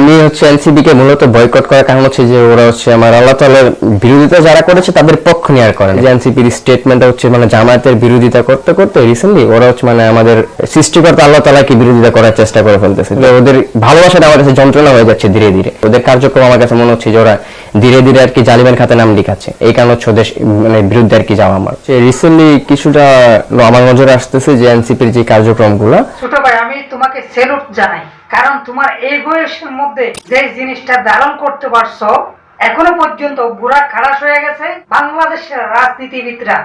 আমি হচ্ছে এনসিবি কে মূলত বয়কট করার কারণ হচ্ছে যে ওরা হচ্ছে আমার আল্লাহ তাআলার বিরোধিতা যারা করেছে তাদের পক্ষ নিয়ে আর করে যে এনসিপির স্টেটমেন্ট হচ্ছে মানে জামায়াতের বিরোধিতা করতে করতে রিসেন্টলি ওরা হচ্ছে মানে আমাদের সৃষ্টিকর্তা আল্লাহ তাআলাকে বিরোধিতা করার চেষ্টা করে ফেলতেছে। ওদের ভালোবাসাটা আমার কাছে যন্ত্রণা হয়ে যাচ্ছে ধীরে ধীরে। ওদের কার্যক্রম আমার কাছে মনে হচ্ছে যে ওরা ধীরে ধীরে আর কি জালিমের খাতে নাম লিখাচ্ছে। এই কারণে হচ্ছে ওদের মানে বিরুদ্ধে আর কি যাওয়া আমার। রিসেন্টলি কিছুটা আমার নজরে আসতেছে যে এনসিপির যে কার্যক্রমগুলো ছোট ভাই, আমি তোমাকে সেলুট জানাই। কারণ তোমার এই বয়সের মধ্যে যে জিনিসটা ধারণ করতে পারছ, এখনও পর্যন্ত বুড়া খালাস হয়ে গেছে বাংলাদেশের রাজনীতিবিদরা।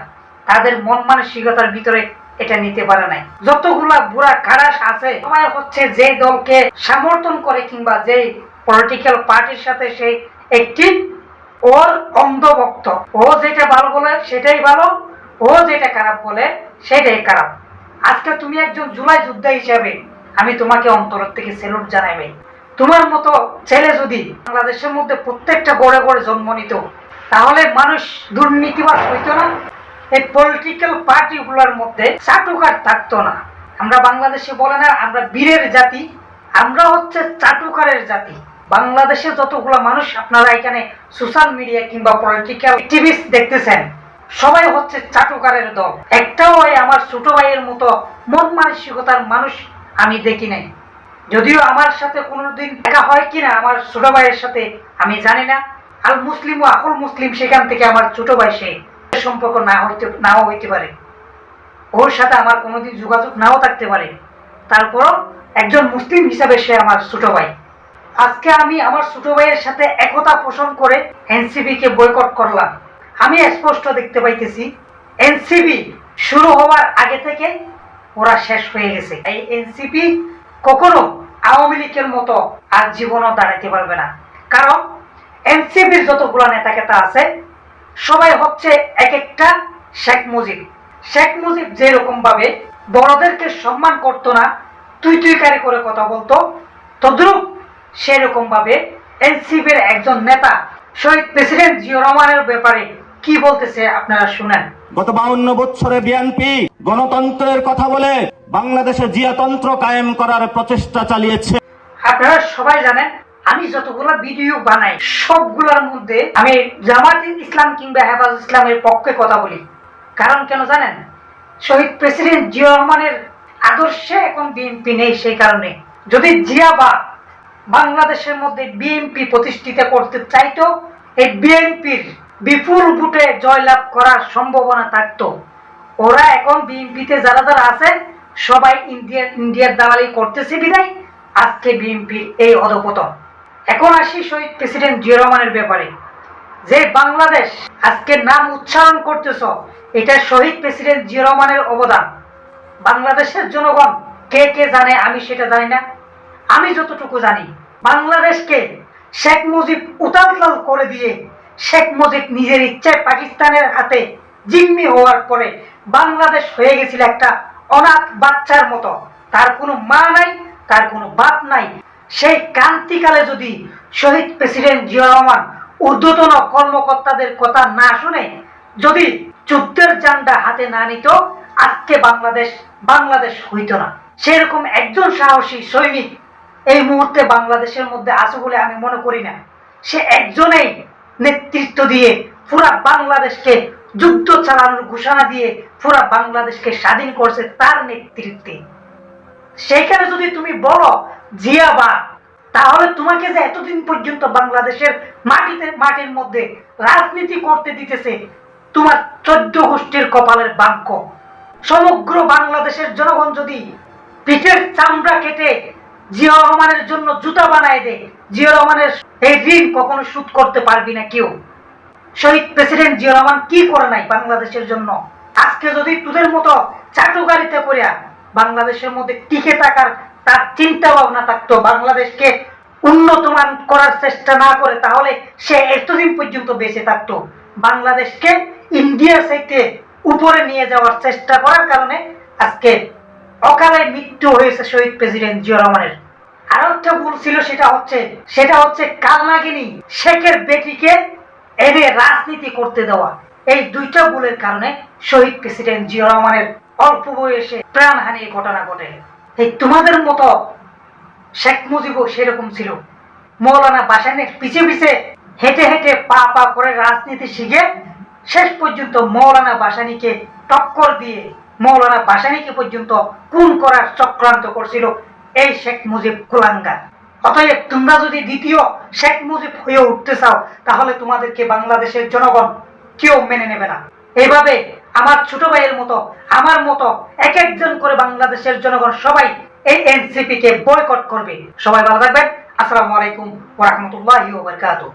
তাদের মন মানসিকতার ভিতরে এটা নিতে পারে নাই। যতগুলা বুড়া খারাস আছে, সবাই হচ্ছে যে দলকে সমর্থন করে কিংবা যে পলিটিক্যাল পার্টির সাথে সে একটি ওর অন্ধভক্ত। ও যেটা ভালো বলে, সেটাই ভালো। ও যেটা খারাপ বলে, সেটাই খারাপ। আজকে তুমি একজন জুলাই যোদ্ধা হিসাবে আমি তোমাকে অন্তর থেকে সেলুট জানাই ভাই তোমার মতো ছেলে যদি বাংলাদেশের মধ্যে প্রত্যেকটা গড়ে গড়ে জন্ম নিত, তাহলে মানুষ দুর্নীতিবাদ হইতো না। এই পলিটিক্যাল পার্টিগুলোর মধ্যে চাটুকার থাকতো না। আমরা বাংলাদেশে বলে না, আমরা বীরের জাতি, আমরা হচ্ছে চাটুকারের জাতি। বাংলাদেশে যতগুলো মানুষ আপনারা এখানে সোশ্যাল মিডিয়া কিংবা পলিটিক্যাল অ্যাক্টিভিস্ট দেখতেছেন, সবাই হচ্ছে চাটুকারের দল। একটাও আমার ছোট ভাইয়ের মতো মন মানসিকতার মানুষ আমি দেখি নাই। যদিও আমার সাথে কোনোদিন দেখা হয় কিনা, আমার ছোট ভাইয়ের সাথে, আমি জানি না। আল মুসলিম ও আকুল মুসলিম, সেখান থেকে আমার ছোট ভাই, সে সম্পর্ক না হইতে, নাও হইতে পারে। ওর সাথে আমার কোনোদিন যোগাযোগ নাও থাকতে পারে। তারপরও একজন মুসলিম হিসাবে সে আমার ছোট ভাই। আজকে আমি আমার ছোট ভাইয়ের সাথে একতা পোষণ করে এনসিবি কে বয়কট করলাম। আমি স্পষ্ট দেখতে পাইতেছি, এনসিবি শুরু হওয়ার আগে থেকে ওরা শেষ হয়ে গেছে। এই এনসিপি কখনো আওয়ামী লীগের মতো আর জীবনও দাঁড়াতে পারবে না। কারণ এনসিপির যতগুলো নেতা কেতা আছে, সবাই হচ্ছে এক একটা শেখ মুজিব। শেখ মুজিব যেরকম ভাবে বড়দেরকে সম্মান করতো না, তুই তুই কারি করে কথা বলতো, তদ্রুপ সেরকম ভাবে এনসিপির একজন নেতা, শহীদ প্রেসিডেন্ট জিও রহমানের ব্যাপারে কি বলতেছে আপনারা শুনেন। গত বাউন্ন বছরে বিএনপি গণতন্ত্রের কথা বলে বাংলাদেশে জিয়াতন্ত্র কায়েম করার প্রচেষ্টা চালিয়েছে। আপনারা সবাই জানেন আমি যতগুলো ভিডিও বানাই সবগুলোর মধ্যে আমি জামাত ইসলাম কিংবা হেফাজ ইসলামের পক্ষে কথা বলি। কারণ কেন জানেন? শহীদ প্রেসিডেন্ট জিয়া রহমানের আদর্শে এখন বিএনপি নেই সেই কারণে। যদি জিয়া বা বাংলাদেশের মধ্যে বিএনপি প্রতিষ্ঠিত করতে চাইতো এই বিএনপির বিপুল ভোটে জয়লাভ করার সম্ভাবনা থাকতো। ওরা এখন বিএনপিতে যারা যারা আছে সবাই ইন্ডিয়া ইন্ডিয়ার দালালি করতেছে বিদায় আজকে বিএনপির এই অধপতন। এখন আসি শহীদ প্রেসিডেন্ট জিয়া রহমানের ব্যাপারে। যে বাংলাদেশ আজকে নাম উচ্চারণ করতেছ, এটা শহীদ প্রেসিডেন্ট জিয়া রহমানের অবদান। বাংলাদেশের জনগণ কে কে জানে, আমি সেটা জানি না। আমি যতটুকু জানি, বাংলাদেশকে শেখ মুজিব উতাল করে দিয়ে শেখ মুজিব নিজের ইচ্ছায় পাকিস্তানের হাতে জিম্মি হওয়ার পরে বাংলাদেশ হয়ে গেছিল একটা অনাথ বাচ্চার মতো। তার কোনো মা নাই, তার কোনো বাপ নাই। সেই ক্রান্তিকালে যদি শহীদ প্রেসিডেন্ট জিয়া রহমান ঊর্ধ্বতন কর্মকর্তাদের কথা না শুনে যদি যুদ্ধের জান্ডা হাতে না নিত, আজকে বাংলাদেশ বাংলাদেশ হইত না। সেরকম একজন সাহসী সৈনিক এই মুহূর্তে বাংলাদেশের মধ্যে আছে বলে আমি মনে করি না। সে একজনেই নেতৃত্ব দিয়ে পুরা বাংলাদেশকে যুদ্ধ চালানোর ঘোষণা দিয়ে পুরা বাংলাদেশকে স্বাধীন করছে তার নেতৃত্বে। সেইখানে যদি তুমি বলো, জিয়া বা তাহলে তোমাকে যে এতদিন পর্যন্ত বাংলাদেশের মাটিতে, মাটির মধ্যে রাজনীতি করতে দিতেছে, তোমার চোদ্দ গোষ্ঠীর কপালের বাক্য। সমগ্র বাংলাদেশের জনগণ যদি পিঠের চামড়া কেটে জিয়া রহমানের জন্য জুতা বানায় দেয়, জিয়া রহমানের এই ঋণ কখনো শোধ করতে পারবি না কেউ। শহীদ প্রেসিডেন্ট জিয়া রহমান কি করে নাই বাংলাদেশের জন্য? আজকে যদি তোদের মতো চাটুকারিতে করিয়া বাংলাদেশের মধ্যে টিকে থাকার তার চিন্তা ভাবনা থাকতো, বাংলাদেশকে উন্নতমান করার চেষ্টা না করে, তাহলে সে এতদিন পর্যন্ত বেঁচে থাকতো। বাংলাদেশকে ইন্ডিয়া সাইতে উপরে নিয়ে যাওয়ার চেষ্টা করার কারণে আজকে অকালে মৃত্যু হয়েছে শহীদ প্রেসিডেন্ট জিয়া রহমানের। আরও একটা ভুল ছিল, সেটা হচ্ছে সেটা হচ্ছে কালনাগিনী শেখের বেটিকে এনে রাজনীতি করতে দেওয়া। এই দুইটা ভুলের কারণে শহীদ প্রেসিডেন্ট জিয়া রহমানের অল্প বয়সে প্রাণহানির ঘটনা ঘটে। এই তোমাদের মতো শেখ মুজিবও সেরকম ছিল। মৌলানা বাসানের পিছে পিছে হেঁটে হেঁটে পা পা করে রাজনীতি শিখে শেষ পর্যন্ত মৌলানা বাসানিকে টক্কর দিয়ে মৌলানা বাসানিকে পর্যন্ত খুন করার চক্রান্ত করছিল এই শেখ মুজিব কুলাঙ্গার। অতএব তোমরা যদি দ্বিতীয় শেখ মুজিব হয়ে উঠতে চাও, তাহলে তোমাদেরকে বাংলাদেশের জনগণ কেউ মেনে নেবে না। এভাবে আমার ছোট ভাইয়ের মতো, আমার মতো এক একজন করে বাংলাদেশের জনগণ সবাই এই এনসিপি কে বয়কট করবে। সবাই ভালো থাকবেন। আসসালামু আলাইকুম ওয়া রাহমাতুল্লাহি ওয়া বারাকাতুহু।